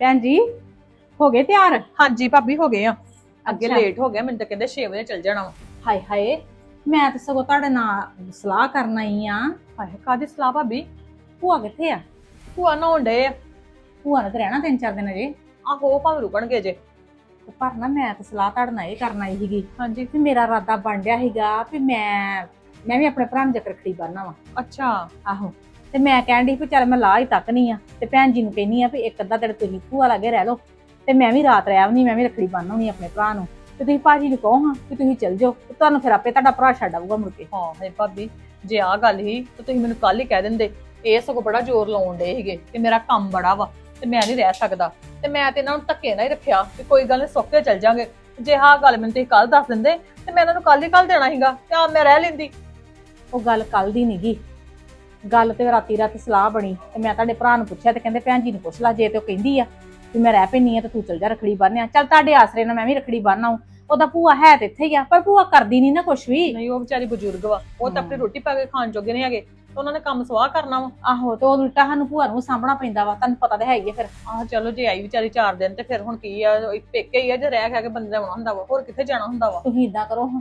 ਭੈਣ ਜੀ ਹੋ ਗਏ ਤਿਆਰ? ਹਾਂਜੀ ਭਾਬੀ ਹੋ ਗਏ ਆ। ਅੱਗੇ ਅੱਛਾ। ਲੇਟ ਹੋ ਗਿਆ ਮੈਨੂੰ ਤਾਂ ਕਹਿੰਦੇ 6 ਵਜੇ ਚੱਲ ਜਾਣਾ ਵਾ। ਹਾਏ ਹਾਏ ਮੈਂ ਤਾਂ ਸਗੋਂ ਤੁਹਾਡੇ ਨਾਲ ਸਲਾਹ ਕਰਨ ਆਈ ਆ। ਹਾਏ ਕਾਦੀ ਸਲਾਹ ਭਾਬੀ? ਭੂਆ ਕਿੱਥੇ ਆ? ਭੂਆ ਨਹਾਉਣ ਡਏ ਆ। ਭੂਆ ਨੇ ਤਾਂ ਰਹਿਣਾ ਤਿੰਨ ਚਾਰ ਦਿਨ ਅਜੇ। ਆਹੋ ਭਾਵੇਂ ਰੁਕਣਗੇ ਜੇ ਤੇ ਪਰ ਨਾ ਮੈਂ ਤਾਂ ਸਲਾਹ ਤੁਹਾਡੇ ਨਾਲ ਇਹ ਕਰਨ ਆਈ ਸੀਗੀ ਹਾਂਜੀ। ਵੀ ਮੇਰਾ ਇਰਾਦਾ ਬਣ ਰਿਹਾ ਸੀਗਾ ਵੀ ਮੈਂ ਮੈਂ ਵੀ ਆਪਣੇ ਭਰਾ ਨੂੰ ਜੱਕ ਰੱਖੜੀ ਬੰਨ੍ਹਣਾ ਵਾ। ਅੱਛਾ। ਆਹੋ। ਤੇ ਮੈਂ ਕਹਿਣ ਦੀ ਵੀ ਚੱਲ ਮੈਂ ਲਾ ਹੀ ਤੱਕ ਨਹੀਂ ਆ ਤੇ ਭੈਣ ਜੀ ਨੂੰ ਕਹਿੰਨੀ ਆ ਵੀ ਇੱਕ ਅੱਧਾ ਦਿਨ ਤੁਸੀਂ ਭੂਆ ਲਾਗੇ ਰਹਿ ਲਓ। ਤੇ ਮੈਂ ਵੀ ਰਾਤ ਰਹਿ ਆਉਣੀ ਮੈਂ ਵੀ ਰੱਖੜੀ ਬੰਨ੍ਹਣੀ ਆਪਣੇ ਭਰਾ ਨੂੰ। ਤੇ ਤੁਸੀਂ ਭਾਜੀ ਨੂੰ ਕਹੋ ਹਾਂ ਕਿ ਤੁਸੀਂ ਚੱਲ ਜਾਓ ਤੇ ਤੁਹਾਨੂੰ ਫਿਰ ਆਪੇ ਤੁਹਾਡਾ ਭਰਾ ਛੱਡ ਆਊਗਾ ਮੁੜ ਕੇ। ਹਾਂ ਹੈ ਭਾਬੀ ਜੇ ਆ ਗੱਲ ਹੀ ਤਾਂ ਤੁਸੀਂ ਮੈਨੂੰ ਕੱਲ ਹੀ ਕਹਿ ਦਿੰਦੇ ਇਹ ਸਗੋਂ ਬੜਾ ਜ਼ੋਰ ਲਾਉਣ ਡੇ ਸੀਗੇ ਕਿ ਮੇਰਾ ਕੰਮ ਬੜਾ ਵਾ ਤੇ ਮੈਂ ਨਹੀਂ ਰਹਿ ਸਕਦਾ। ਤੇ ਮੈਂ ਤੇ ਇਹਨਾਂ ਨੂੰ ਧੱਕੇ ਨਾਲ ਹੀ ਰੱਖਿਆ ਕਿ ਕੋਈ ਗੱਲ ਨਹੀਂ ਸੁੱਕੇ ਚੱਲ ਜਾਾਂਗੇ। ਜੇ ਆਹ ਗੱਲ ਮੈਨੂੰ ਤੁਸੀਂ ਕੱਲ ਦੱਸ ਦਿੰਦੇ ਤੇ ਮੈਂ ਇਹਨਾਂ ਨੂੰ ਕੱਲ ਹੀ ਕੱਲ ਦੇਣਾ ਸੀਗਾ ਤੇ ਆ ਮੈਂ ਰਹਿ ਲੈਂਦੀ। ਉਹ ਗੱਲ ਕੱਲ ਦੀ ਨਹੀਂਗੀ ਗੱਲ ਤੇ ਰਾਤੀ ਰਾਤ ਸਲਾਹ ਬਣੀ ਤੇ ਮੈਂ ਤੁਹਾਡੇ ਭਰਾ ਨੂੰ ਪੁੱਛਿਆ ਤੇ ਕਹਿੰਦੇ ਭੈਣ ਜੀ ਨੂੰ ਪੁੱਛ ਲਾ ਜੇ ਤੇ ਉਹ ਕਹਿੰਦੀ ਆ ਵੀ ਮੈਂ ਰਹਿ ਪੈਣੀ ਆ ਤੇ ਤੂੰ ਚੱਲ ਜਾ ਰਖੜੀ ਬੰਨਿਆ ਚੱਲ ਤੁਹਾਡੇ ਆਸਰੇ ਨਾਲ ਮੈਂ ਵੀ ਰਖੜੀ ਬੰਨ੍ਹ ਉਹਦਾ ਭੂਆ ਹੈ ਤੇ ਇੱਥੇ ਹੀ ਆ ਪਰ ਭੂਆ ਕਰਦੀ ਨਹੀਂ ਨਾ ਕੁਛ ਵੀ। ਨਹੀਂ ਉਹ ਵਿਚਾਰੀ ਬਜ਼ੁਰਗ ਵਾ। ਉਹ ਤਾਂ ਆਪਣੀ। ਰੋਟੀ ਪਾ ਕੇ ਖਾਣ ਜੋਗੇ ਨਹੀਂ ਹੈਗੇ। ਤੇ ਉਹਨਾਂ ਨੇ ਕੰਮ ਸਵਾਹ ਕਰਨਾ ਵਾ। ਆਹੋ ਤੇ ਉਹ ਉਲਟਾ ਸਾਨੂੰ ਭੂਆ ਨੂੰ ਸਾਂਭਣਾ ਪੈਂਦਾ ਵਾ ਤੁਹਾਨੂੰ ਪਤਾ ਤਾਂ ਹੈ ਹੀ ਆ ਫਿਰ। ਆਹ ਚਲੋ ਜੇ ਆਈ ਵਿਚਾਰੀ 4 ਦਿਨ ਤੇ ਫਿਰ ਹੁਣ ਕੀ ਆ ਉਹ ਪੇਕੇ ਹੀ ਆ ਜੇ ਰਹਿ ਖਾ ਕੇ ਬੰਦੇ ਦਾ ਆਉਣਾ ਹੁੰਦਾ ਵਾ ਹੋਰ ਕਿੱਥੇ ਜਾਣਾ ਹੁੰਦਾ ਵਾ? ਤੁਸੀਂ ਇਦਾਂ ਕਰੋ ਹਾਂ।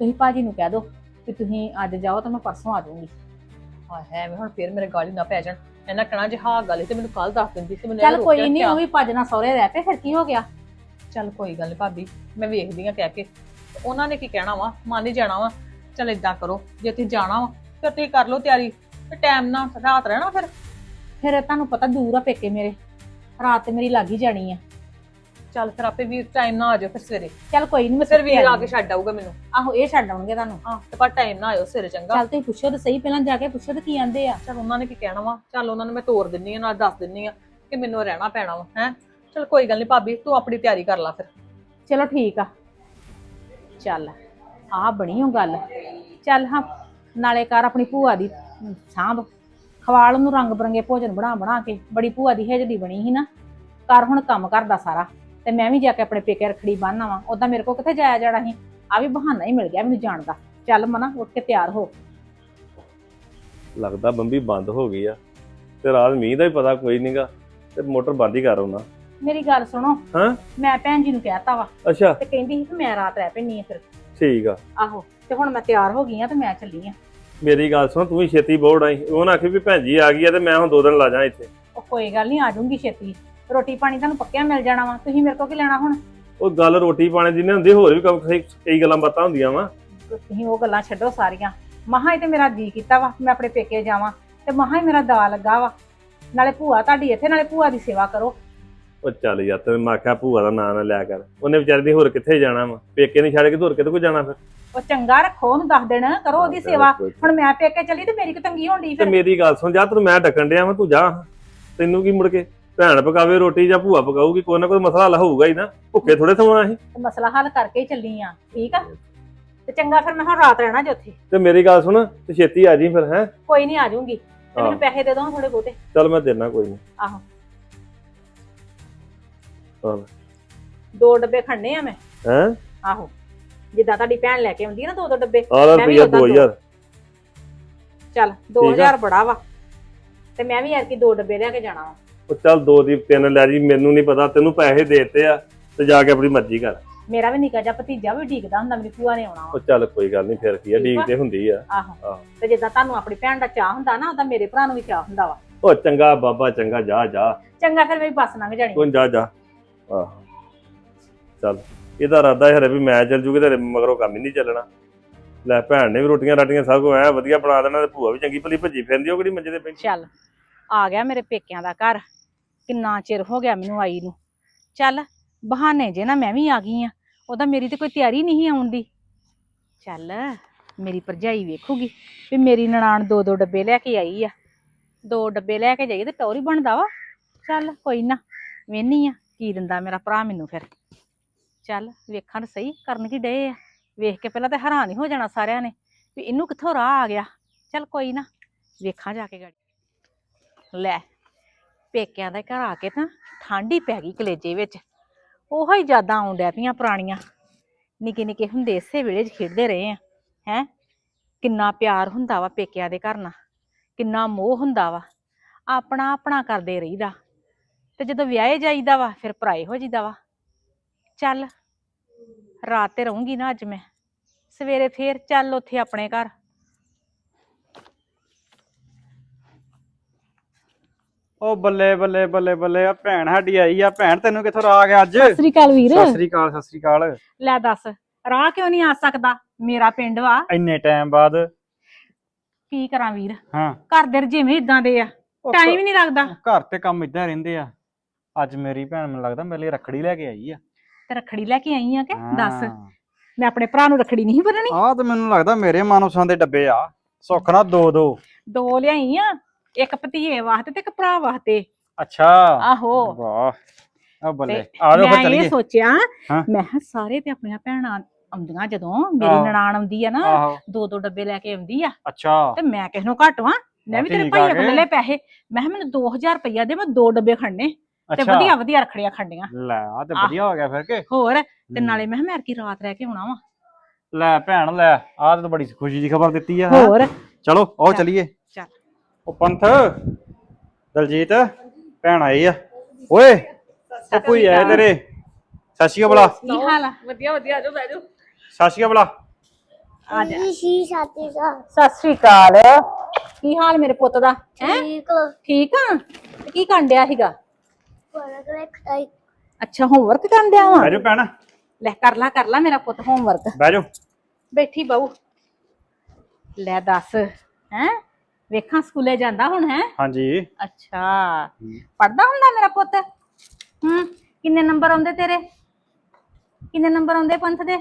ਤੁਸੀਂ ਭਾਜੀ ਨੂੰ ਕਹਿ ਦਿਓ ਕਿ ਤੁਸੀਂ ਅੱਜ ਜਾਓ ਤਾਂ ਮੈਂ ਪਰਸੋਂ ਆ ਜਾਊਂਗੀ। ਹਾਂ ਹੈ ਮੈਂ ਹੁਣ ਫਿਰ ਮੇਰੇ ਗਾਲੀ ਨਾ ਪੈ ਜਾਣ। ਇਹਨਾਂ ਕਹਣਾ ਜੇ ਹਾਂ ਗੱਲ ਸੀ ਤੇ ਮੈਨੂੰ ਕੱਲ ਦੱਸ ਦਿੰਦੀ ਸੀ ਮੈਨੂੰ ਚੱਲ ਕੋਈ ਨਹੀਂ? ਉਹ ਵੀ ਭੱਜ ਨਾਲ ਸਹੁਰੇ ਰਹਿ ਪਏ ਫਿਰ ਕੀ ਹੋ ਗਿਆ? ਚੱਲ ਕੋਈ ਗੱਲ ਨੀ ਭਾਬੀ ਮੈਂ ਵੇਖਦੀ ਆ ਕਹਿ ਕੇ। ਤੇ ਉਹਨਾਂ ਨੇ ਕੀ ਕਹਿਣਾ ਵਾ? ਮੰਨ ਹੀ ਜਾਣਾ ਵਾ। ਚੱਲ ਇਦਾਂ ਕਰੋ ਜੇ ਤੁਸੀਂ ਜਾਣਾ ਵਾ ਫਿਰ ਤੁਸੀਂ ਕਰ ਲਓ ਤਿਆਰੀ। ਤੇ ਟਾਈਮ ਨਾਲ ਰਾਤ ਰਹਿਣਾ ਫਿਰ। ਫਿਰ ਤੁਹਾਨੂੰ ਪਤਾ ਦੂਰ ਆ ਪੇਕੇ ਮੇਰੇ। ਰਾਤ ਤੇ ਮੇਰੀ ਲੱਗ ਹੀ ਜਾਣੀ ਆ। ਚੱਲ ਫਿਰ ਆਪੇ ਵੀਰ ਟਾਈਮ ਨਾਲ ਆ ਜਾਓ ਫਿਰ ਸਵੇਰੇ। ਚੱਲ ਕੋਈ ਨਹੀਂ ਮੈਂ ਫਿਰ ਸੁੱਤੇ ਵੀਰ ਆ। ਕੇ ਛੱਡ ਆਊਗਾ ਮੈਨੂੰ। ਆਹੋ ਇਹ ਛੱਡ ਆਉਣਗੇ ਤੁਹਾਨੂੰ। ਹਾਂ ਤੇ ਪਰ ਟਾਈਮ ਨਾਲ ਆਇਓ ਸਵੇਰੇ ਚੰਗਾ। ਚੱਲ ਤੁਸੀਂ ਪੁੱਛੋ ਤੇ ਸਹੀ ਪਹਿਲਾਂ ਜਾ ਕੇ ਪੁੱਛੋ ਤੇ ਕੀ ਆਂਦੇ ਆ। ਚੱਲ ਉਹਨਾਂ ਨੇ ਕੀ ਕਹਿਣਾ ਵਾ? ਚੱਲ ਉਹਨਾਂ ਨੂੰ ਮੈਂ ਤੋਰ ਦਿੰਨੀ ਆ ਨਾਲ ਦੱਸ ਦਿੰਨੀ ਆ ਕਿ ਮੈਨੂੰ ਰਹਿਣਾ ਪੈਣਾ ਵਾ ਹੈ? ਚੱਲ ਕੋਈ ਗੱਲ ਨਹੀਂ ਭਾਬੀ ਤੂੰ ਆਪਣੀ ਤਿਆਰੀ ਕਰ ਲੈ ਫਿਰ। ਚਲੋ ਠੀਕ ਆ। ਚੱਲ ਆ ਬਣੀ ਉਹ ਗੱਲ। ਚੱਲ ਹਾਂ ਨਾਲੇ ਕਰ ਆਪਣੀ ਭੂਆ ਦੀ ਸਾਂਭ। ਖਵਾਲ ਨੂੰ ਰੰਗ ਬਰੰਗੇ ਭੋਜਨ ਬਣਾ ਬਣਾ ਕੇ ਬੜੀ ਭੂਆ ਦੀ ਹੇਜਦੀ ਬਣੀ ਸੀ ਨਾ। ਕਰ ਹੁਣ ਕੰਮ ਕਰਦਾ ਸਾਰਾ। ਤੇ ਮੈਂ ਵੀ ਜਾ ਕੇ ਆਪਣੇ ਪੇਕੇ ਰਖੜੀ ਬੰਨ੍ਹਣਾ ਵਾ ਉਦਾਂ ਮੇਰੇ ਕੋ ਕਿੱਥੇ ਜਾਇਆ ਜਾਣਾ ਸੀ? ਆ ਵੀ ਬਹਾਨਾ ਹੀ ਮਿਲ ਗਿਆ ਮੈਨੂੰ ਜਾਣ ਦਾ। ਚੱਲ ਮਨਾ ਉੱਠ ਕੇ ਤਿਆਰ ਹੋ। ਲੱਗਦਾ ਬੰਬੀ ਬੰਦ ਹੋ ਗਈ ਆ। ਤੇ ਰਾਤ ਮੀਂਹ ਦਾ ਹੀ ਪਤਾ ਕੋਈ ਨਹੀਂਗਾ ਤੇ ਮੋਟਰ ਬੰਦ ਹੀ ਕਰ ਆਉਣਾ। ਮੇਰੀ ਗੱਲ ਸੁਣੋ। ਹਾਂ? ਮੈਂ ਭੈਣ ਜੀ ਨੂੰ ਕਹਿਤਾ ਵਾ। ਅੱਛਾ। ਤੇ ਕਹਿੰਦੀ ਸੀ ਕਿ ਮੈਂ ਰਾਤ ਰਹਿ ਪੈਣੀ ਆ ਫਿਰ। ਠੀਕ ਆ। ਆਹੋ ਤੇ ਹੁਣ ਮੈਂ ਤਿਆਰ ਹੋ ਗਈ ਆ ਤੇ ਮੈਂ ਚੱਲੀ ਆ। ਮੇਰੀ ਗੱਲ ਸੁਣ ਤੂੰ ਵੀ ਛੇਤੀ ਬੋੜ ਆਈ। ਉਹ ਨਾ ਆਖੀ ਵੀ ਭੈਣ ਜੀ ਆ ਗਈ ਆ ਤੇ ਮੈਂ ਹੁਣ ਦੋ ਦਿਨ ਲਾ ਜਾ ਇੱਥੇ। ਉਹ ਕੋਈ ਗੱਲ ਨਹੀਂ ਆ ਜਾਊਂਗੀ ਛੇਤੀ। ਰੋਟੀ ਪਾਣੀ ਤੁਹਾਨੂੰ ਪੱਕਿਆ ਮਿਲ ਜਾਣਾ ਵਾ ਤੁਸੀਂ ਮੇਰੇ ਕੋਲ ਕੀ ਲੈਣਾ ਹੁਣ? ਉਹ ਗੱਲ ਰੋਟੀ ਪਾਣੀ ਦੀ ਨਹੀਂ ਹੁੰਦੀ ਹੋਰ ਵੀ ਕੰਮ ਕਈ- ਕਈ ਗੱਲਾਂ ਬਾਤਾਂ ਹੁੰਦੀਆਂ ਵਾ। ਤੁਸੀਂ ਉਹ ਗੱਲਾਂ ਛੱਡੋ ਸਾਰੀਆਂ। ਮਹਾ ਹੀ ਤੇ ਮੇਰਾ ਜੀ ਕੀਤਾ ਵਾ ਮੈਂ ਆਪਣੇ ਪੇਕੇ ਜਾਵਾਂ ਤੇ ਮਹਾ ਹੀ ਮੇਰਾ ਦਾ ਲੱਗਾ ਵਾ। ਨਾਲੇ ਭੂਆ ਤੁਹਾਡੀ ਇੱਥੇ ਨਾਲੇ ਭੂਆ ਦੀ ਸੇਵਾ ਕਰੋ। ਉਹ ਚੱਲ ਯਾਰ ਤੇ ਮੈਂ ਆਖਿਆ ਭੂਆ ਦਾ ਨਾਂ ਨਾ ਲਿਆ ਕਰ। ਉਹਨੇ ਵਿਚਾਰੀ ਦੀ ਹੋਰ ਕਿੱਥੇ ਜਾਣਾ ਵਾ? ਪੇਕੇ ਨਹੀਂ ਛੱਡ ਕੇ ਹੋਰ ਕਿਤੇ ਕੋ ਜਾਣਾ ਫਿਰ? ਉਹ ਚੰਗਾ ਰੱਖੋ ਉਹਨੂੰ ਦੱਸ ਦੇਣ ਕਰੋ ਉਹਦੀ ਸੇਵਾ। ਹੁਣ ਮੈਂ ਪੇਕੇ ਚੱਲੀ ਤੇ ਮੇਰੀ ਕਿ ਤੰਗੀ ਹੋਣੀ ਤੇ ਫਿਰ। ਮੇਰੀ ਗੱਲ ਸੁਣ ਜਾ ਤੈਨੂੰ ਮੈਂ ਡੱਕਣ ਡਿਆ ਵਾ ਤੂੰ ਜਾ। ਤੈਨੂੰ ਕੀ ਮੁੜ ਕੇ? ਭੈਣ ਪਕਾਵੇ ਰੋਟੀ ਜਾਂ ਭੂਆ ਪਕਾਊਗੀ ਕੋਈ ਨਾ ਕੋਈ ਮਸਲਾ ਹੱਲ ਹੋਊਗਾ ਹੀ ਨਾ। ਭੁੱਖੇ ਥੋੜੇ ਸਮਾਂ ਅਸੀਂ ਤੇ ਮਸਲਾ ਹੱਲ ਕਰਕੇ ਹੀ ਚੱਲੀ ਆ ਠੀਕ ਆ? ਤੇ ਚੰਗਾ ਫਿਰ ਮੈਂ ਹੁਣ ਰਾਤ ਰਹਿਣਾ ਜੇ ਉੱਥੇ। ਤੇ ਮੇਰੀ ਗੱਲ ਸੁਣ ਤੇ ਛੇਤੀ ਆ ਜੀ ਫਿਰ ਹੈ? ਕੋਈ ਨਹੀਂ ਆ ਜਾਊਂਗੀ। ਤੇ ਮੈਨੂੰ ਹਾਂ। ਪੈਸੇ ਦੇ ਦੋ ਥੋੜੇ ਬਹੁਤੇ। ਚੱਲ ਮੈਂ ਦੇਣਾ ਕੋਈ ਨਹੀਂ ਆਹੋ। ਚੱਲ ਦੋ ਡੱਬੇ ਖੰਨੇ ਆ ਮੈਂ। ਹੈ? ਆਹੋ। ਜਿੱਦਾਂ ਤੁਹਾਡੀ ਭੈਣ ਲੈ ਕੇ ਆਉਂਦੀ ਆ ਨਾ ਦੋ ਦੋ ਡੱਬੇ ਆਲਾ ਮੈਂ ਵੀ ਰੁਪਈਆ ਉੱਦਾਂ 2000 ਚੱਲ ਠੀਕ ਆ। 2000 ਬੜਾ ਵਾ। ਤੇ ਮੈਂ ਵੀ ਐਰਕੀ ਦੋ ਡੱਬੇ ਲੈ ਕੇ ਜਾਣਾ ਵਾ। ਉਹ ਚੱਲ ਦੋ ਦੀ ਤਿੰਨ ਲੈ ਜੀ ਮੈਨੂੰ ਨਹੀਂ ਪਤਾ ਤੈਨੂੰ ਪੈਸੇ ਦੇਤੇ ਆ ਤੇ ਜਾ ਕੇ ਆਪਣੀ ਮਰਜ਼ੀ ਕਰ। ਮੇਰਾ ਵੀ ਨਿੱਕਾ ਜਿਹਾ ਭਤੀਜਾ ਵੀ ਢੀਕਦਾ ਹੁੰਦਾ ਮੇਰੀ ਭੂਆ ਨੇ ਆਉਣਾ ਵਾ। ਉਹ ਚੱਲ ਕੋਈ ਗੱਲ ਨਹੀਂ ਫਿਰ ਕੀ ਆ ਡੀਕ। ਤੇ ਹੁੰਦੀ ਆ। ਆਹੋ। ਆਹੋ। ਤੇ ਜਿੱਦਾਂ ਤੁਹਾਨੂੰ ਆਪਣੀ ਭੈਣ ਦਾ ਚਾਹ ਹੁੰਦਾ ਨਾ ਉਹਦਾ ਮੇਰੇ ਭਰਾ ਨੂੰ ਵੀ ਚਾਹ ਹੁੰਦਾ ਵਾ। ਉਹ ਚੰਗਾ ਬਾਬਾ ਚੰਗਾ ਜਾ ਜਾ। ਚੰਗਾ ਫਿਰ ਮੇਰੀ ਬੱਸ ਲੰਘ ਜਾਣੀ। ਤੂੰ ਜਾ ਜਾ। ਆਹ। ਚੱਲ ਇਹਦਾ ਇਰਾਦਾ ਹੈ ਵੀ ਮੈਂ ਚੱਲ ਜੂਗੀ ਤੇ ਮਗਰੋਂ ਕੰਮ ਹੀ ਨਹੀਂ ਚੱਲਣਾ। ਲੈ ਭੈਣ ਨੇ ਵੀ ਰੋਟੀਆਂ ਰਾਟੀਆਂ ਸਭ ਕੁਝ ਐ ਵਧੀਆ ਬਣਾ ਦੇਣਾ ਤੇ ਭੂਆ ਵੀ ਚੰਗੀ ਭਲੀ ਭੱਜੀ ਫਿਰਦੀ ਉਹ ਕਿਹੜੀ ਮੰਜੇ ਤੇ ਬੈਠੀ। ਚੱਲ ਆ ਗਿਆ ਮੇਰੇ ਪੇਕਿਆਂ ਦਾ ਘਰ। ਕਿੰਨਾ ਚਿਰ ਹੋ ਗਿਆ ਮੈਨੂੰ ਆਈ ਨੂੰ। ਚੱਲ, ਬਹਾਨੇ ਜੇ ਨਾ ਮੈਂ ਵੀ ਆ ਗਈ ਆ। ਉਹਦਾ ਮੇਰੀ ਤੇ ਕੋਈ ਤਿਆਰੀ ਨਹੀਂ ਆਉਣ ਦੀ। ਚੱਲ, ਮੇਰੀ ਭਰਜਾਈ ਵੇਖੂਗੀ ਵੀ ਮੇਰੀ ਨਨਾਣ ਦੋ ਦੋ ਡੱਬੇ ਲੈ ਕੇ ਆਈ ਆ। ਦੋ ਡੱਬੇ ਲੈ ਕੇ ਜਾਈਏ ਤੇ ਟੌਰ ਬਣਦਾ ਵਾ। ਚੱਲ, ਕੋਈ ਨਾ ਵੇਹਨੀ ਆ, ਕੀ ਦਿੰਦਾ ਮੇਰਾ ਭਰਾ ਮੈਨੂੰ ਫਿਰ। ਚੱਲ ਵੇਖਣ ਸਹੀ ਕਰਨ ਕੀ ਡਏ ਆ। ਵੇਖ ਕੇ ਪਹਿਲਾਂ ਤਾਂ ਹੈਰਾਨ ਹੀ ਹੋ ਜਾਣਾ ਸਾਰਿਆਂ ਨੇ ਵੀ ਇਹਨੂੰ ਕਿੱਥੋਂ ਰਾਹ ਆ ਗਿਆ। ਚੱਲ, ਕੋਈ ਨਾ, ਵੇਖਾਂ ਜਾ ਕੇ ਗਾੜੀ। ਲੈ ਪੇਕਿਆਂ ਦੇ ਘਰ ਆ ਕੇ ਤਾਂ ਠੰਡ ਹੀ ਪੈ ਗਈ ਕਲੇਜੇ ਵਿੱਚ। ਉਹੋ ਹੀ ਯਾਦਾਂ ਆਉਣ ਡੈ ਪਈਆਂ ਪੁਰਾਣੀਆਂ। ਨਿੱਕੇ ਨਿੱਕੇ ਹੁੰਦੇ ਇਸੇ ਵੇਲੇ 'ਚ ਖੇਡਦੇ ਰਹੇ ਆ, ਹੈ? ਕਿੰਨਾ ਪਿਆਰ ਹੁੰਦਾ ਵਾ ਪੇਕਿਆਂ ਦੇ ਘਰ ਨਾਲ। ਕਿੰਨਾ ਮੋਹ ਹੁੰਦਾ ਵਾ। ਆਪਣਾ ਆਪਣਾ ਕਰਦੇ ਰਹੀਦਾ। ਤੇ ਜਦੋਂ ਵਿਆਹੇ ਜਾਈਦਾ ਵਾ, ਫਿਰ ਪਰਾਏ ਹੋ ਜੀਦਾ ਵਾ। ਚੱਲ, ਰਾਤ ਤੇ ਰਹੂੰਗੀ ਨਾ ਅੱਜ ਮੈਂ। ਸਵੇਰੇ ਫੇਰ ਚੱਲ ਉੱਥੇ ਆਪਣੇ ਘਰ। ਉਹ ਬੱਲੇ ਬੱਲੇ ਬੱਲੇ ਬੱਲੇ ਆ ਭੈਣ ਸਾਡੀ ਆਈ ਆ। ਭੈਣ ਤੈਨੂੰ ਕਿੱਥੋਂ ਰਾਗ ਆ ਅੱਜ? ਸਤਿ ਸ੍ਰੀ ਅਕਾਲ ਵੀਰ। ਸਤਿ ਸ੍ਰੀ ਅਕਾਲ ਸਤਿ ਸ੍ਰੀ ਅਕਾਲ। ਲੈ ਦੱਸ ਰਾਹ ਕਿਉਂ ਨਹੀਂ ਆ ਸਕਦਾ? ਮੇਰਾ ਪਿੰਡ ਵਾ। ਇੰਨੇ ਟਾਈਮ ਬਾਅਦ। ਕੀ ਕਰਾਂ ਵੀਰ? ਹਾਂ। ਘਰ ਦੇ ਜਿਵੇਂ ਇਦਾਂ ਦੇ ਆ। ਉਹ ਟਾਈਮ ਹੀ ਨਹੀਂ ਲੱਗਦਾ। ਘਰ ਤੇ ਕੰਮ ਇਦਾਂ ਰਹਿੰਦੇ ਆ। ਅੱਜ ਮੇਰੀ ਭੈਣ ਮੈਨੂੰ ਲੱਗਦਾ ਮੇਰੇ ਲਈ ਰੱਖੜੀ ਲੈ ਕੇ ਆਈ ਆ। ਤੇ ਰੱਖੜੀ ਲੈ ਕੇ ਆਈ ਆ ਕਿ? ਦੱਸ। ਮੈਂ ਆਪਣੇ ਭਰਾ ਨੂੰ ਰੱਖੜੀ ਨਹੀਂ ਬੰਨਣੀ? ਆਹ ਤਾਂ ਮੈਨੂੰ ਲੱਗਦਾ ਮੇਰੇ ਮਨਪਸੰਦ ਦੇ ਡੱਬੇ ਆ। ਸੁੱਖ ਨਾਲ ਦੋ ਦੋ ਦੋ ਲਿਆਈ ਆ? ਇੱਕ ਭਤੀਏ ਵਾਸਤੇ ਤੇ ਇੱਕ ਭਰਾ ਵਾਸਤੇ। ਅੱਛਾ। ਆਹੋ। ਵਾਹ। ਆ ਬੱਲੇ। ਤੇ ਆ ਜਾਓ ਫਿਰ ਮੈਂ ਇਹ ਚੱਲੀਏ। ਸੋਚਿਆ ਹਾਂ। ਮੈਂ ਕਿਹਾ ਸਾਰੇ ਤੇ ਆਪਣੀਆਂ ਭੈਣਾਂ ਆਉਂਦੀਆਂ ਜਦੋਂ ਮੇਰੀ ਆਹੋ। ਨਨਾਣ ਆਉਂਦੀ ਆ ਨਾ ਆਹੋ। ਦੋ ਦੋ ਡੱਬੇ ਲੈ ਕੇ ਆਉਂਦੀ ਆ। ਅੱਛਾ। ਤੇ ਮੈਂ ਕਿਸ ਨੂੰ ਘੱਟ ਵਾਂ? ਮੈਂ ਵੀ ਤੇਰੇ ਠੀਕ ਆ ਭਾਈਏ ਕੋਲ। ਲੈ ਪੈਸੇ। ਮੈਂ ਕਿਹਾ ਮੈਨੂੰ 2000 ਰੁਪਈਆ ਦੇ ਮੈਂ ਦੋ ਡੱਬੇ ਖੜਨੇ। ਤੇ ਅੱਛਾ। ਵਧੀਆ ਵਧੀਆ ਰੱਖੜੀਆਂ ਖੰਡੀਆਂ ਲੈ ਆ ਤੇ ਆਹ। ਵਧੀਆ ਹੋ ਗਿਆ ਫਿਰ ਕੇ। ਹੋਰ ਤੇ। ਨਾਲੇ ਮੈਂ ਕਿਹਾ ਮੈਂ ਕੀ ਰਾਤ ਰਹਿ ਕੇ ਆਉਣਾ ਵਾ। ਲੈ ਭੈਣ ਲੈ। ਆਹ ਤਾਂ ਬੜੀ ਖੁਸ਼ੀ ਦੀ ਖਬਰ ਦਿੱਤੀ ਆ ਹੈਂ। ਹੋਰ। ਚਲੋ ਆਓ ਚੱਲ। ਚਲੀਏ। ਚੱਲ ਉਹ ਪੰਥ ਦਲਜੀਤ ਭੈਣ ਆਈ ਆ। ਓਏ ਉਹ ਕੋਈ ਆਏ ਤੇਰੇ। ਅਕਾਲ ਬਲਾ ਕੀ ਹਾਲ ਆ? ਵਧੀਆ ਵਧੀਆ ਆਜੋ ਸ਼੍ਰੀ ਅਕਾਲ ਬਲਾ ਆ ਜਾ। ਸ਼ੀ ਸਾਥੀ ਦਾ ਸਤਿ ਸ੍ਰੀ ਅਕਾਲ। ਕੀ ਹਾਲ ਮੇਰੇ ਪੁੱਤ ਦਾ? ਹੈ? ਠੀਕ ਠੀਕ ਆ? ਤੇ ਕੀ ਕਰਨ ਡਿਆ ਸੀਗਾ? ਪਰਕ ਰੱਖਾਈ ਅੱਛਾ ਹੋਮਵਰਕ ਕਰਨ ਡਿਆ ਵਾ? ਬਹਿ ਜਾਓ ਭੈਣ। ਲੈ ਕਰ ਲਾ ਕਰ ਲਾ ਮੇਰਾ ਪੁੱਤ ਹੋਮਵਰਕ ਬਹਿ ਜਾਓ। ਬੈਠੀ ਬਹੂ। ਲੈ ਦੱਸ ਹੈ? ਵੇਖਾਂ ਸਕੂਲੇ ਜਾਂਦਾ ਹੁਣ ਹੈ? ਹਾਂਜੀ। ਅੱਛਾ। ਪੜਦਾ ਹੁੰਦਾ ਮੇਰਾ ਪੁੱਤ? ਹੂੰ ਕਿੰਨੇ ਨੰਬਰ ਆਉਂਦੇ ਤੇਰੇ? ਕਿੰਨੇ ਨੰਬਰ ਆਉਂਦੇ ਪੰਥ ਦੇ?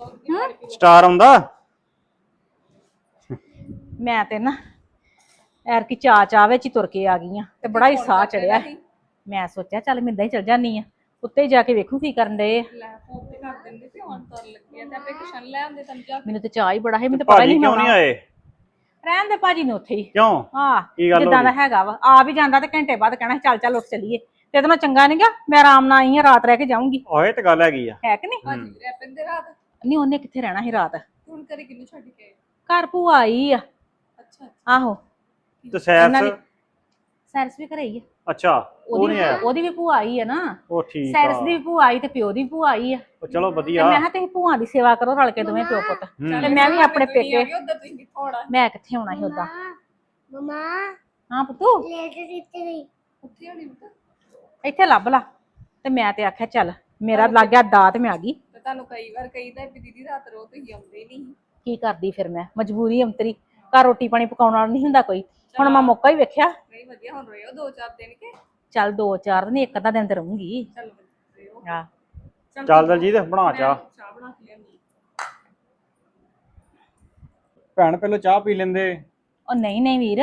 ਹੂੰ? ਸਟਾਰ ਆਉਂਦਾ? ਮੈਂ ਤੇ ਨਾ ਐਰ ਕੀ ਚਾ ਚਾ ਵਿੱਚ ਹੀ ਤੁਰ ਕੇ ਆ ਗਈ ਆ ਤੇ ਬੜਾ ਹੀ ਸਾਹ ਚੜਿਆ। ਮੈਂ ਸੋਚਿਆ ਚੱਲ ਮੈਂ ਇਦਾਂ ਹੀ ਚਲ ਜਾਨੀ ਆ ਉੱਤੇ ਜਾ ਕੇ ਵੇਖੂ ਕੀ ਕਰਨ ਦੇ ਲੈ ਫੋਨ ਤੇ ਕਰ ਦਿੰਦੇ ਤੇ ਹੁਣ ਤਰ ਲੱਗੀ ਆ ਤੇ ਆਪੇ ਕਿਸ਼ਨ ਲੈ ਆਉਂਦੇ ਤੈਨੂੰ ਜਾ ਮੈਨੂੰ ਤੇ ਚਾਹ ਹੀ ਬੜਾ ਹੈ ਮੈਨੂੰ ਤਾਂ ਪਤਾ ਹੀ ਭਾਜੀ ਨਹੀਂ ਕਿਉਂ ਨਹੀਂ ਹੋਣਾ ਆਏ? ਰਹਿਣ ਦੇ ਭਾਜੀ ਨੂੰ ਉੱਥੇ ਹੀ। ਕਿਉਂ? ਹਾਂ ਕੀ ਗੱਲ ਹੋ ਜਿੱਦਾਂ ਦਾ ਗਈ? ਹੈਗਾ ਵਾ। ਆ ਵੀ ਜਾਂਦਾ ਤੇ ਘੰਟੇ ਬਾਅਦ ਕਹਿਣਾ ਚੱਲ ਚੱਲ ਉੱਠ ਚੱਲੀਏ। ਤੇ ਇਹਦੇ ਨਾਲ ਚੰਗਾ ਨਹੀਂਗਾ ਮੈਂ ਆਰਾਮ ਨਾਲ ਆਈ ਆ ਰਾਤ ਰਹਿ ਕੇ ਜਾਊਂਗੀ। ਓਏ ਤੇ ਗੱਲ ਹੈਗੀ ਆ। ਹੈ ਕਿ ਨਹੀਂ? ਹਾਂਜੀ ਰੈਪਨ ਦੇ ਰਾਤ। ਨਹੀਂ ਉਹਨੇ ਕਿੱਥੇ ਰਹਿਣਾ ਸੀ ਰਾਤ? ਹੁਣ ਕਰੇ ਕਿੰਨੂੰ ਛੱਡ ਕੇ ਆਏ? ਘਰ ਭੂਆ ਆਈ ਆ। ਅੱਛਾ ਆਹੋ। ਤੇ ਸੈਰ ਸੈਰਸ ਵੀ ਘਰੇ ਹੀ ਆ। ਅੱਛਾ ਉਹ ਉਹਦੀ ਨਹੀਂ ਆਇਆ? ਉਹਦੀ ਵੀ ਭੂਆ ਆਈ ਆ ਨਾ। ਉਹ ਠੀਕ ਸੈਰਸ ਆ। ਦੀ ਵੀ ਭੂਆ ਆਈ ਤੇ ਪਿਓ ਦੀ ਭੂਆ ਆਈ ਆ। ਉਹ ਚਲੋ ਤੇ ਵਧੀਆ ਮੈਂ ਕਿਹਾ ਤੁਸੀਂ ਭੂਆ ਦੀ ਸੇਵਾ ਕਰੋ ਰਲ ਕੇ ਦੋਵੇਂ ਪਿਓ ਪੁੱਤ। ਹੂੰ। ਤੇ ਮੈਂ ਵੀ ਆਪਣੇ ਪੇਕੇ ਉਧਰ ਤੁਸੀਂ ਕਿੱਥੋਂ ਆਉਣਾ ਮੈਂ ਕਿੱਥੇ ਆਉਣਾ ਸੀ ਉਦਾਂ? ਮਮਾ ਹਾਂ ਪੁੱਤੂ? ਲੇਟਰ ਦਿੱਤੇ ਗਈ ਉੱਥੇ ਹੋਣੀ ਪੁੱਤ? ਇੱਥੇ ਲੱਭ ਲਾ। ਤੇ ਮੈਂ ਤੇ ਆਖਿਆ ਚੱਲ ਮੇਰਾ ਲੱਗ ਗਿਆ ਦਾਤ ਮੈਂ ਆ ਗਈ। ਤੇ ਤੁਹਾਨੂੰ ਕਈ ਵਾਰ ਕਹੀਦਾ ਵੀ ਦੀਦੀ ਰਾਤ ਰੋ ਤੁਸੀਂ ਆਉਂਦੇ ਨਹੀਂ। ਕੀ ਕਰਦੀ ਫਿਰ ਮੈਂ? ਮਜਬੂਰੀ ਅੰਤਰੀ ਘਰ ਰੋਟੀ ਪਾਣੀ ਪਕਾਉਣ ਵਾਲਾ ਨਹੀਂ ਹੁੰਦਾ ਕੋਈ। ਹੁਣ ਮੈਂ ਮੌਕਾ ਹੀ ਵੇਖਿਆ। ਨਹੀਂ ਵਧੀਆ ਹੁਣ ਰੋਇਓ ਦੋ ਚਾਰ ਦਿਨ ਕੇ। ਚੱਲ ਦੋ ਚਾਰ ਦਿਨ ਇੱਕ ਅੱਧਾ ਦਿਨ ਤੇ ਰਹੂੰਗੀ। ਚੱਲ ਰੋਇਓ। ਆ ਚੱਲ ਦਲਜੀਤ ਬਣਾ ਚਾਹ। ਚਾਹ ਬਣਾ ਕੇ ਲਿਆਂਦੀ। ਭੈਣ ਪਹਿਲਾਂ ਚਾਹ ਪੀ ਲੈਂਦੇ। ਉਹ ਨਹੀਂ ਨਹੀਂ ਵੀਰ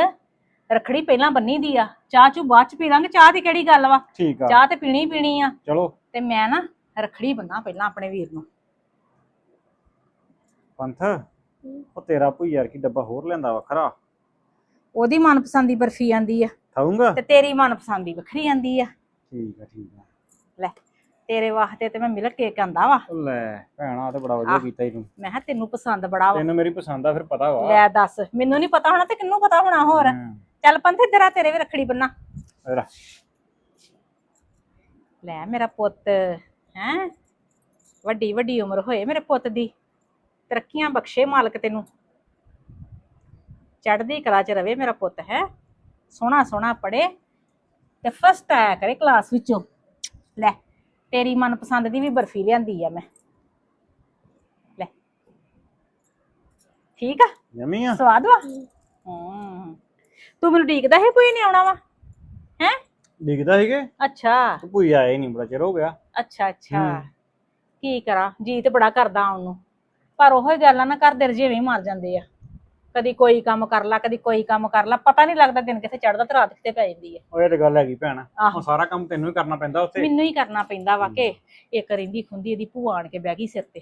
ਰਖੜੀ ਪਹਿਲਾਂ ਬੰਨੀ ਦੀ ਆ। ਚਾਹ ਚੂ ਬਾਅਦ ਚ ਪੀ ਲਾਂਗੇ। ਚਾਹ ਦੀ ਕਿਹੜੀ ਗੱਲ ਵਾ? ਠੀਕ ਆ। ਚਾਹ ਤੇ ਪੀਣੀ ਹੀ ਪੀਣੀ ਆ। ਚਲੋ। ਤੇ ਮੈਂ ਨਾ ਰਖੜੀ ਬੰਨਾ ਪਹਿਲਾਂ ਆਪਣੇ ਵੀਰ ਨੂੰ। ਪੰਥ ਉਹ ਤੇਰਾ ਭੂਈ ਯਾਰ ਕੀ ਡੱਬਾ ਹੋਰ ਲੈਂਦਾ ਵੱਖਰਾ। ਉਹਦੀ ਮਨਪਸੰਦ ਦੀ ਬਰਫੀ ਆਂਦੀ ਆ। ਖਾਊਂਗਾ? ਤੇ ਤੇਰੀ ਮਨਪਸੰਦ ਦੀ ਵੱਖਰੀ ਆਂਦੀ ਆ। ਠੀਕ ਆ ਠੀਕ ਆ। ਲੈ ਤੇਰੇ ਵਾਸਤੇ ਤੇ ਮੈਂ ਮਿਲਕ ਕੇਕ ਆਂਦਾ ਵਾ। ਲੈ ਭੈਣਾ ਤੇ ਬੜਾ ਵਧੀਆ। ਕੀਤਾ ਈ ਤੂੰ ਮੈਂ ਕਿਹਾ ਤੈਨੂੰ ਪਸੰਦ ਬੜਾ ਵਾ। ਤੈਨੂੰ ਮੇਰੀ ਪਸੰਦ ਆ ਫਿਰ ਪਤਾ ਵਾ। ਲੈ ਦੱਸ ਮੈਨੂੰ ਨਹੀਂ ਪਤਾ ਹੋਣਾ ਤੇ ਕਿੰਨੂੰ ਪਤਾ ਹੋਣਾ ਹੋਰ। ਚੱਲ ਪੰਥੇ ਤੇਰਾ ਤੇਰੇ ਵੀ ਰਖੜੀ ਬੰਨਾ। ਇਹਦਾ ਲੈ ਮੇਰਾ ਪੁੱਤ ਹੈ? ਵੱਡੀ ਵੱਡੀ ਉਮਰ ਹੋਏ ਮੇਰੇ ਪੁੱਤ ਦੀ। ਤਰੱਕੀਆਂ ਬਖਸ਼ੇ ਮਾਲਕ ਤੈਨੂੰ। ਚੜ੍ਹਦੀ ਕਲਾ ਚ ਰਵੇ ਮੇਰਾ ਪੁੱਤ ਹੈ। ਸੋਹਣਾ ਸੋਹਣਾ ਪੜੇ ਤੇ ਫਸਟ ਆਇਆ ਕਰੇ ਕਲਾਸ ਵਿੱਚੋਂ। ਲੈ ਤੇਰੀ ਮਨਪਸੰਦ ਦੀ ਵੀ ਬਰਫੀ ਲਿਆਂਦੀ ਆ ਮੈਂ। ਲੈ। ਠੀਕ ਆ? ਯਮੀ ਆ? ਸਵਾਦ ਵਾ? ਹੂੰ। ਤੂੰ ਮੈਨੂੰ ਡੀਕਦਾ ਹੈ ਕੋਈ ਨਹੀਂ ਆਉਣਾ ਵਾ? ਹੈ? ਦਿਖਦਾ ਸੀਗੇ? ਅੱਛਾ। ਤੂੰ ਭੂਈ ਆਏ ਨਹੀਂ ਬੜਾ ਚਿਰ ਹੋ ਗਿਆ। ਅੱਛਾ ਅੱਛਾ। ਕੀ ਕਰਾਂ? ਜੀ ਤੇ ਬੜਾ ਕਰਦਾ ਆਉਣ ਨੂੰ ਪਰ ਉਹੋ ਹੀ ਗੱਲ ਨਾ ਘਰ ਦੇ ਰਜੇਵੇਂ ਹੀ ਮਰ ਜਾਂਦੇ ਆ। ਕਦੀ ਕੋਈ ਕੰਮ ਕਰ ਲਾ ਕਦੀ ਕੋਈ ਕੰਮ ਕਰ ਲਾ ਪਤਾ ਨਹੀਂ ਲੱਗਦਾ ਦਿਨ ਕਿੱਥੇ ਚੜਦਾ ਤੇ ਰਾਤ ਕਿੱਥੇ ਪੈ ਜਾਂਦੀ ਹੈ। ਉਹ ਇਹ ਤੇ ਗੱਲ ਹੈਗੀ ਭੈਣ। ਆਹੋ। ਹੁਣ ਸਾਰਾ ਕੰਮ ਤੈਨੂੰ ਹੀ ਕਰਨਾ ਪੈਂਦਾ ਉੱਥੇ। ਮੈਨੂੰ ਹੀ ਕਰਨਾ ਪੈਂਦਾ ਵਾ ਕਿ ਇੱਕ ਰਹਿੰਦੀ ਖੁੰਦੀ ਇਹਦੀ ਭੂਆ ਆਣ ਕੇ ਬਹਿ ਗਈ ਸਿਰ ਤੇ।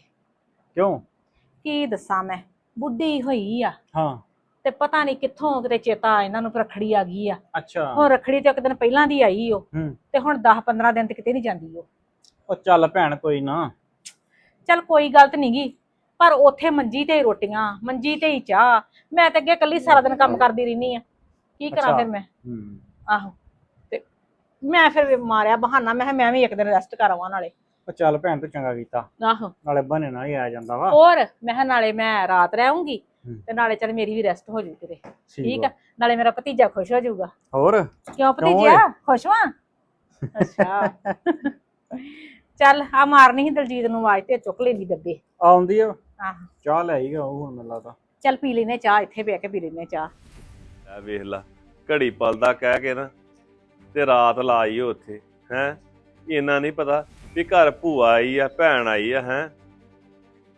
ਕਿਉਂ? ਕੀ ਦੱਸਾਂ ਮੈਂ ਬੁੱਢੀ ਹੋਈ ਆ। ਹਾਂ। ਤੇ ਪਤਾ ਨਹੀਂ ਕਿੱਥੋਂ ਕਿਤੇ ਚੇਤਾ ਇਹਨਾਂ ਨੂੰ ਰਖੜੀ ਆ ਗਈ ਆ। ਅੱਛਾ। ਹੁਣ ਰਖੜੀ ਤੇ ਇੱਕ ਦਿਨ ਪਹਿਲਾਂ ਦੀ ਆਈ ਉਹ ਹੂੰ। ਤੇ ਹੁਣ 10 15 ਦਿਨ ਤੇ ਕਿਤੇ ਨਹੀਂ ਜਾਂਦੀ ਉਹ ਉਹ ਚੱਲ ਭੈਣ ਕੋਈ ਨਾ। ਚੱਲ ਕੋਈ ਗਲਤ ਨੀ ਗੀ। ਪਰ ਉੱਥੇ ਮੰਜੀ ਤੇ ਹੀ ਰੋਟੀਆਂ ਮੰਜੀ ਤੇ ਹੀ ਚਾਹ। ਮੈਂ ਤੇ ਅੱਗੇ ਇਕੱਲੀ ਸਾਰਾ ਦਿਨ ਕੰਮ ਕਰਦੀ ਰਹਿਨੀ ਆ ਕੀ ਕਰਾਂ। ਫਿਰ ਮੈਂ? ਹੂੰ। ਆਹੋ। ਤੇ ਮੈਂ ਫਿਰ ਮਾਰਿਆ ਬਹਾਨਾ ਮੈਂ ਕਿਹਾ ਮੈਂ ਵੀ ਇੱਕ ਦਿਨ ਰੈਸਟ ਕਰਾਵਾਂ ਨਾਲੇ। ਉਹ ਚੱਲ ਭੈਣ ਤੂੰ ਚੰਗਾ ਕੀਤਾ। ਆਹੋ। ਨਾਲੇ ਬਹਾਨੇ ਨਾਲ ਹੀ ਆ ਜਾਂਦਾ ਵਾ। ਹੋਰ ਮੈਂ ਕਿਹਾ ਨਾਲੇ ਮੈਂ ਰਾਤ ਰਹੂੰਗੀ। ਤੇ ਨਾਲੇ ਚੱਲ ਮੇਰੀ ਵੀ ਰੈਸਟ ਹੋ ਜੂ ਕਿਤੇ। ਠੀਕ। ਆ। ਨਾਲੇ ਮੇਰਾ ਭਤੀਜਾ ਖੁਸ਼ ਹੋ ਜਾਊਗਾ। ਹੋਰ? ਕਿਉਂ? ਭਤੀਜਾ ਖੁਸ਼ ਵਾਂ? ਅੱਛਾ। ਚੱਲ ਆ ਮਾਰਨੀ ਸੀ ਦਲਜੀਤ ਨੂੰ ਆਵਾਜ਼ ਤੇ ਚੁੱਕ ਲੈਂਦੀ ਡੱਬੇ ਆਉਂਦੀ ਆ? ਆਹ। ਚਾਹ ਲੈ ਆਈਗਾ ਉਹ ਹੁਣ ਮੈਨੂੰ ਲੱਗਦਾ। ਚੱਲ ਪੀ ਲੈਨੇ ਚਾਹ ਇੱਥੇ ਬਹਿ ਕੇ ਪੀ ਲੈਨੇ ਚਾਹ। ਆ ਵੇਖ ਲਾ ਘੜੀ ਪਲ ਦਾ ਕਹਿ ਕੇ ਨਾ ਤੇ ਰਾਤ ਲਾਈ ਉੱਥੇ ਹੈ? ਇਹਨਾਂ ਨਹੀਂ ਪਤਾ ਵੀ ਘਰ ਭੂਆ ਆਈ ਆ ਭੈਣ ਆਈ ਆ ਹੈ?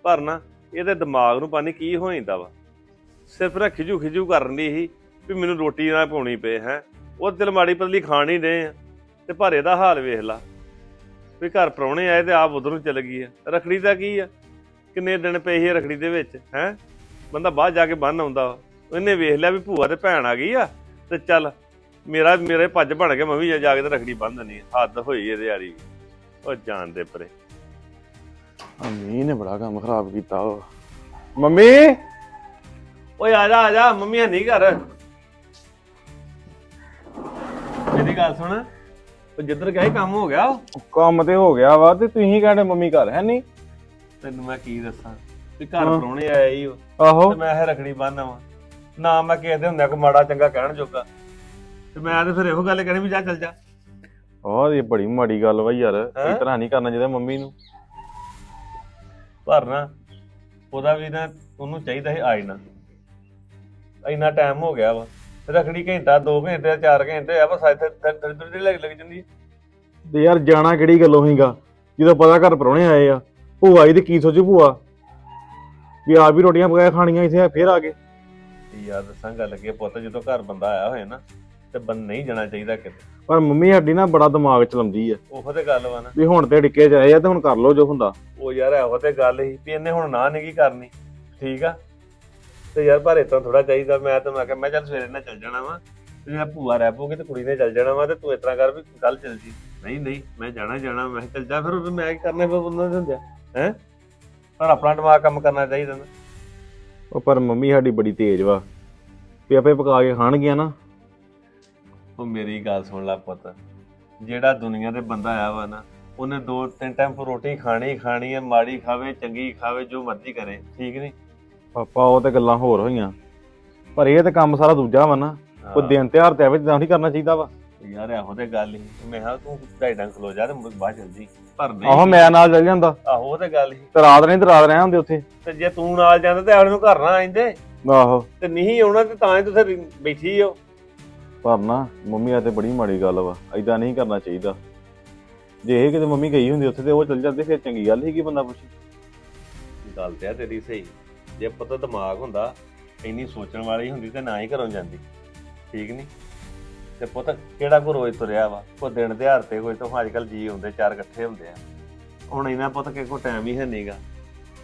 ਪਰ ਨਾ ਇਹਦੇ ਦਿਮਾਗ ਨੂੰ ਪਾਣੀ ਕੀ ਹੋ ਜਾਂਦਾ ਵਾ। ਸਿਰਫ ਨਾ ਖਿਜੂ ਖਿਜੂ ਕਰਨ ਦੀ ਹੀ ਵੀ ਮੈਨੂੰ ਰੋਟੀ ਨਾ ਪਾਉਣੀ ਪਏ ਹੈ? ਉਹ ਦਿਲ ਮਾੜੀ ਪਤਲੀ ਖਾਣ ਹੀ ਦੇ ਆ। ਤੇ ਪਰ ਇਹਦਾ ਹਾਲ ਵੇਖ ਲਾ ਵੀ ਘਰ ਪ੍ਰਾਹੁਣੇ ਆਏ ਤੇ ਆਪ ਉਧਰ ਨੂੰ ਚਲ ਗਈ ਆ। ਰਖੜੀ ਦਾ ਕੀ ਆ? ਕਿੰਨੇ ਦਿਨ ਪਏ ਸੀ ਰਖੜੀ ਦੇ ਵਿੱਚ ਹੈ? ਬੰਦਾ ਬਾਹਰ ਜਾ ਕੇ ਬੰਨ ਆਉਂਦਾ ਉਹਨੇ ਵੇਖ ਲਿਆ ਵੀ ਭੂਆ ਤੇ ਭੈਣ ਆ ਗਈ ਆ ਤੇ ਚੱਲ ਮੇਰਾ ਮੇਰੇ ਭੱਜ ਬਣ ਕੇ ਮੈਂ ਵੀ ਜਾ ਕੇ ਤੇ ਰਖੜੀ ਬੰਨ ਦੇਣੀ ਆ। ਹੱਦ ਹੋਈ ਇਹਦੇ ਵਾਲੀ ਉਹ ਜਾਣ ਦੇ ਪਰੇ। ਮੀਂਹ ਨੇ ਬੜਾ ਕੰਮ ਖਰਾਬ ਕੀਤਾ ਉਹ ਮੰਮੀ! ਓਏ ਆ ਜਾ ਆ ਜਾ ਮੰਮੀ ਨਹੀਂ ਘਰ। ਮੇਰੀ ਗੱਲ ਸੁਣ। ਉਹ ਜਿੱਧਰ ਸੀ ਕੰਮ ਹੋ ਗਿਆ ਕੰਮ ਤੇ ਹੋ ਗਿਆ ਵਾ ਤੇ ਤੁਸੀਂ ਕਹਿੰਦੇ ਮੰਮੀ ਘਰ ਹੈ ਨਹੀਂ? ਤੈਨੂੰ ਮੈਂ ਕੀ ਦੱਸਾਂ? ਵੀ ਘਰ ਹਾਂ। ਪਰੋਣੇ ਆਏ ਹੀ ਉਹ। ਆਹੋ। ਤੇ ਮੈਂ ਇਹ ਰਖੜੀ ਬੰਨ ਆਵਾਂ। ਨਾ ਮੈਂ ਕਿਸੇ ਦੇ ਹੁੰਦਿਆ ਕੋ ਮਾੜਾ ਚੰਗਾ ਕਹਿਣ ਜੋਗਾ। ਤੇ ਮੈਂ ਤੇ ਫਿਰ ਇਹੋ ਗੱਲ ਕਹਿਣੀ ਵੀ ਜਾ ਚੱਲ ਜਾ। ਉਹ ਇਹ ਬੜੀ ਮਾੜੀ ਗੱਲ ਵਾ ਯਾਰ। ਹੈਂ? ਇਸ ਤਰ੍ਹਾਂ ਨਹੀਂ ਕਰਨਾ ਚਾਹੀਦਾ ਮੰਮੀ ਨੂੰ। ਪਰ ਨਾ ਉਹਦਾ ਵੀ ਨਾ ਉਹਨੂੰ ਚਾਹੀਦਾ ਸੀ ਆਈ ਨਾ। ਇੰਨਾ ਟਾਈਮ ਹੋ ਗਿਆ ਵਾ। ਰਖੜੀ ਘੰਟਾ 2 ਘੰਟੇ 4 ਘੰਟੇ ਆ ਬਸ ਇੱਥੇ ਥੋੜੀ ਲੱਗ ਲੱਗ ਜਾਂਦੀ। ਤੇ ਯਾਰ ਜਾਣਾ ਕਿਹੜੀ ਗੱਲੋਂ ਹੀਗਾ ਜਦੋਂ ਪਤਾ ਘਰ ਪਰੋਣੇ ਆਏ ਆ ਭੂਆ ਜੀ ਤੇ ਕੀ ਸੋਚੂ ਭੂਆ? ਵੀ ਆਪ ਵੀ ਰੋਟੀਆਂ ਪਕਾਇਆ ਖਾਣੀਆਂ ਇੱਥੇ ਫੇਰ ਆ ਗਏ। ਯਾਰ ਦੱਸਾਂ ਗੱਲ ਕੀ ਪੁੱਤ ਜਦੋਂ ਘਰ ਬੰਦਾ ਆਇਆ ਹੋਏ ਨਾ ਤੇ ਬੰਦ ਨਹੀਂ ਜਾਣਾ ਚਾਹੀਦਾ ਕਿਤੇ। ਪਰ ਮੰਮੀ ਸਾਡੀ ਨਾ ਬੜਾ ਦਿਮਾਗ ਚਲਾਉਂਦੀ ਆ। ਉਹੋ ਤੇ ਗੱਲ ਵਾ ਨਾ। ਵੀ ਹੁਣ ਤੇ ਡਿੱਕੇ ਚ ਆਏ ਆ ਤੇ ਹੁਣ ਕਰ ਲੋ ਜੋ ਹੁੰਦਾ। ਉਹ ਯਾਰ ਇਹੋ ਤੇ ਗੱਲ ਹੀ ਵੀ ਇਹਨੇ ਹੁਣ ਨਾ ਨਹੀਂ ਕੀ ਕਰਨੀ ਠੀਕ ਆ? ਤੇ ਯਾਰ ਪਰ ਇਤਾਂ ਥੋੜਾ ਚਾਹੀਦਾ ਮੈਂ ਤਾਂ ਮੈਂ ਕਿਹਾ ਮੈਂ ਚੱਲ ਸਵੇਰੇ ਨਾਲ ਚੱਲ ਜਾਣਾ ਵਾ ਤੇ ਜੇ ਭੂਆ ਰਹਿ ਪਊਗੀ ਤੇ ਕੁੜੀ ਨੇ ਚੱਲ ਜਾਣਾ ਵਾ ਤੇ ਤੂੰ ਇਤਨਾ ਕਰ ਵੀ ਕੱਲ ਚੱਲ ਜੀ। ਨਹੀਂ ਨਹੀਂ ਮੈਂ ਜਾਣਾ ਜਾਣਾ ਮੈਂ ਕਿਹਾ ਚੱਲ ਜਾ ਫਿਰ ਮੈਂ ਕੀ ਕਰਨਾ ਫਿਰ ਬੰਦਾ ਦੇ ਹੁੰਦਿਆ ਹੈ? ਪਰ ਆਪਣਾ ਦਿਮਾਗ ਕੰਮ ਕਰਨਾ ਚਾਹੀਦਾ ਨਾ। ਉਹ ਪਰ ਮੰਮੀ ਸਾਡੀ ਬੜੀ ਤੇਜ਼ ਵਾ ਵੀ ਆਪੇ ਪਕਾ ਕੇ ਖਾਣਗੀਆਂ ਨਾ। ਉਹ ਮੇਰੀ ਗੱਲ ਸੁਣ ਲੈ ਪੁੱਤ ਜਿਹੜਾ ਦੁਨੀਆ ਤੇ ਬੰਦਾ ਆਇਆ ਵਾ ਨਾ ਉਹਨੇ ਦੋ ਤਿੰਨ ਟਾਈਮ ਰੋਟੀ ਖਾਣੀ ਖਾਣੀ ਹੈ ਮਾੜੀ ਖਾਵੇ ਚੰਗੀ ਖਾਵੇ ਜੋ ਮਰਜ਼ੀ ਕਰੇ ਠੀਕ ਨਹੀਂ ਪਾਪਾ ਉਹ ਤੇ ਗੱਲਾਂ ਹੋਰ ਹੋਈਆਂ। ਪਰ ਇਹ ਤੇ ਕੰਮ ਸਾਰਾ ਦੂਜਾ ਵਾ ਨਾ। ਕੋਈ ਦਿਨ ਤਿਉਹਾਰ ਤੇ ਆਵੇ ਤਾਂ ਨਹੀਂ ਕਰਨਾ ਚਾਹੀਦਾ ਵਾ। ਯਾਰ ਇਹੋ ਤੇ ਗੱਲ ਹੀ। ਮੈਂ ਕਿਹਾ ਤੂੰ ਢਾਈ ਡੰਗ ਖਲੋ ਜਾ ਤੇ ਮੁੜ ਚੱਲ ਜੀ ਪਰ ਨਹੀਂ ਆਹੋ ਮੈਂ ਨਾਲ ਚੱਲ ਜਾਂਦਾ। ਆਹੋ ਉਹ ਤੇ ਗੱਲ ਹੀ। ਤੇ ਰਾਤ ਨਹੀਂ ਤੇ ਰਾਤ ਰਹਿ ਹੁੰਦੇ ਉੱਥੇ। ਤੇ ਜੇ ਤੂੰ ਨਾਲ ਜਾਂਦਾ ਤੇ ਆਲੇ ਨੂੰ ਘਰ ਨਾ ਆਇਂਦੇ ਆਹੋ। ਤੇ ਨਹੀਂ ਆਉਣਾ ਤੇ ਤਾਂ ਹੀ ਤੂੰ ਉੱਥੇ ਬੈਠੀ ਹੋ ਪਰ ਨਾ ਮੰਮੀ ਆ ਤੇ ਬੜੀ ਮਾੜੀ ਗੱਲ ਵਾ। ਐਦਾਂ ਨਹੀਂ ਕਰਨਾ ਚਾਹੀਦਾ। ਜੇ ਇਹ ਕਿਤੇ ਮੰਮੀ ਗਈ ਹੁੰਦੀ ਉੱਥੇ ਤੇ ਉਹ ਚੱਲ ਜਾਂਦੇ ਫਿਰ ਚੰਗੀ ਗੱਲ ਸੀਗੀ ਬੰਦਾ ਪੁੱਛੇ। ਗੱਲ ਤੇ ਆ ਤੇਰੀ ਸਹੀ। ਜੇ ਪੁੱਤ ਦਿਮਾਗ ਹੁੰਦਾ, ਇੰਨੀ ਸੋਚਣ ਵਾਲੀ ਹੁੰਦੀ ਤੇ ਨਾ ਹੀ ਘਰੋਂ ਜਾਂਦੀ। ਠੀਕ ਨਹੀਂ ਤੇ ਪੁੱਤ ਕਿਹੜਾ ਕੋ ਰੋਜ਼ ਤੁਰਿਆ ਵਾ? ਕੋ ਦਿਨ ਦਿਹਾੜ ਤੇ ਕੋਈ ਤਾਂ ਅੱਜ ਕੱਲ ਜੀ ਹੁੰਦੇ, ਚਾਰ ਇਕੱਠੇ ਹੁੰਦੇ ਆ। ਹੁਣ ਇਹਨਾਂ ਪੁੱਤ ਕਿਸੇ ਕੋ ਟਾਈਮ ਹੀ ਹੈ ਨਹੀਂਗਾ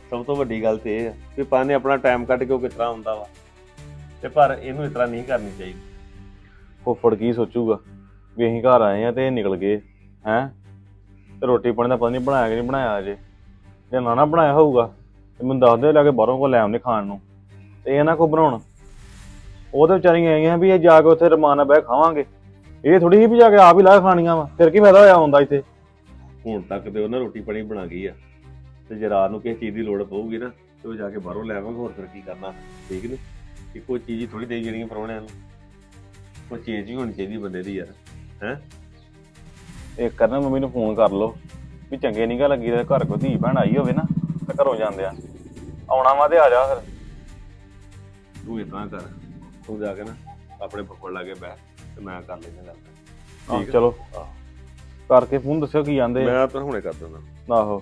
ਸਭ ਤੋਂ ਵੱਡੀ ਗੱਲ ਤੇ ਇਹ ਆ ਵੀ ਪਾਣੇ ਆਪਣਾ ਟਾਈਮ ਕੱਢ ਕੇ ਉਹ ਕਿਸ ਤਰ੍ਹਾਂ ਹੁੰਦਾ ਵਾ। ਤੇ ਪਰ ਇਹਨੂੰ ਇਸ ਤਰ੍ਹਾਂ ਨਹੀਂ ਕਰਨੀ ਚਾਹੀਦੀ। ਫੁੱਫੜ ਕੀ ਸੋਚੂਗਾ ਵੀ ਅਸੀਂ ਘਰ ਆਏ ਆ ਤੇ ਇਹ ਨਿਕਲ ਗਏ, ਹੈ? ਤੇ ਰੋਟੀ ਪਾਣੀ ਦਾ ਪਤਾ ਨਹੀਂ ਬਣਾਇਆ ਕਿ ਨਹੀਂ ਬਣਾਇਆ ਅਜੇ। ਜੇ ਨਾ ਨਾ ਬਣਾਇਆ ਹੋਊਗਾ। ਤੇ ਮੈਨੂੰ ਦੱਸ ਦੇ ਲਾ ਕੇ ਬਾਹਰੋਂ ਕੋ ਲੈ ਆਉਂਦੇ ਖਾਣ ਨੂੰ। ਤੇ ਇਹਨਾਂ ਕੋ ਬਣਾਉਣ। ਉਹ ਤੇ ਵਿਚਾਰੀਆਂ ਆਈਆਂ ਵੀ ਇਹ ਜਾ ਕੇ ਉੱਥੇ ਰਮਾਨ ਬਹਿ ਖਾਵਾਂਗੇ। ਇਹ ਥੋੜੀ ਜਿਹੀ ਵੀ ਜਾ ਕੇ ਆਪ ਹੀ ਲਾ ਕੇ ਖਾਣੀਆਂ ਵਾ। ਫਿਰ ਕੀ ਫਾਇਦਾ ਹੋਇਆ ਹੁੰਦਾ ਇੱਥੇ? ਹੁਣ ਤੱਕ ਤੇ ਉਹਨਾਂ ਰੋਟੀ ਪਾਣੀ ਬਣਾ ਗਈ ਆ। ਤੇ ਜੇ ਰਾਤ ਨੂੰ ਕਿਸੇ ਚੀਜ਼ ਦੀ ਲੋੜ ਪਊਗੀ ਨਾ ਤੇ ਉਹ ਜਾ ਕੇ ਬਾਹਰੋਂ ਲੈ ਆਵਾਂਗੇ ਹੋਰ ਫਿਰ ਕੀ ਕਰਨਾ? ਠੀਕ ਨੀ? ਇੱਕੋ ਚੀਜ਼ ਹੀ ਥੋੜੀ ਦੇਈ ਜਿਹੜੀਆਂ ਪਰੋਣਿਆਂ ਨੂੰ। ਕੋਈ ਚੀਜ਼ ਵੀ ਹੋਣੀ ਚਾਹੀਦੀ ਬੰਦੇ ਦੀ ਯਾਰ। ਇੱਕ ਕਰਨਾ ਮੰਮੀ ਨੂੰ ਫੋਨ ਕਰ ਲਓ। ਵੀ ਚੰਗੇ ਨਹੀਂ ਗਾ ਲੱਗੀ ਤੇ ਘਰ ਕੋ ਧੀ ਭੈਣ ਆਈ ਹੋਵੇ ਨਾ ਤੇ ਘਰੋਂ ਜਾਂਦੇ ਆ। ਆਉਣਾ ਵਾ ਤੇ ਆ ਜਾ ਫਿਰ ਤੂੰ ਇਦਾਂ ਕਰ ਤੂੰ ਜਾ ਕੇ ਨਾ ਆਪਣੇ ਲਾ ਕੇ ਬਹਿ ਤੇ ਮੈਂ ਕਰ ਲੈਣਾ ਗੱਲ ਆਹ, ਠੀਕ ਆ? ਚਲੋ ਆਹ। ਕਰਕੇ ਫੋਨ ਦੱਸਿਓ ਕੀ ਜਾਂਦੇ ਆ। ਮੈਂ ਤਾਂ ਹੁਣੇ ਕਰ ਦਿੰਦਾ ਆਹੋ